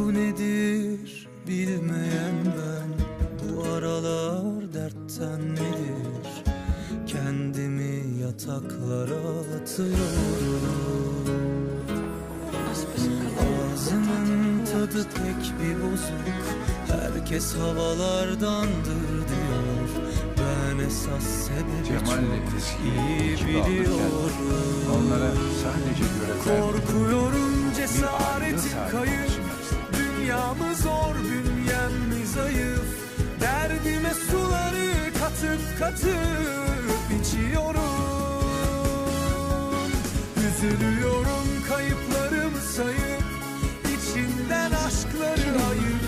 Korku nedir bilmeyen ben. Bu aralar dertten nedir? Kendimi yataklara atıyorum. Ağzımın tadı pek bir bozuk. Herkes havalardandır diyor. Ben esas sebebi Cemal'le çok iyi biliyorum. Onlara sadece görev Korkuyorum Dünyamı zor bünyem mi zayıf? Derdime suları katıp katıp içiyorum. Üzülüyorum kayıplarımı sayıp içinden aşkları ayıp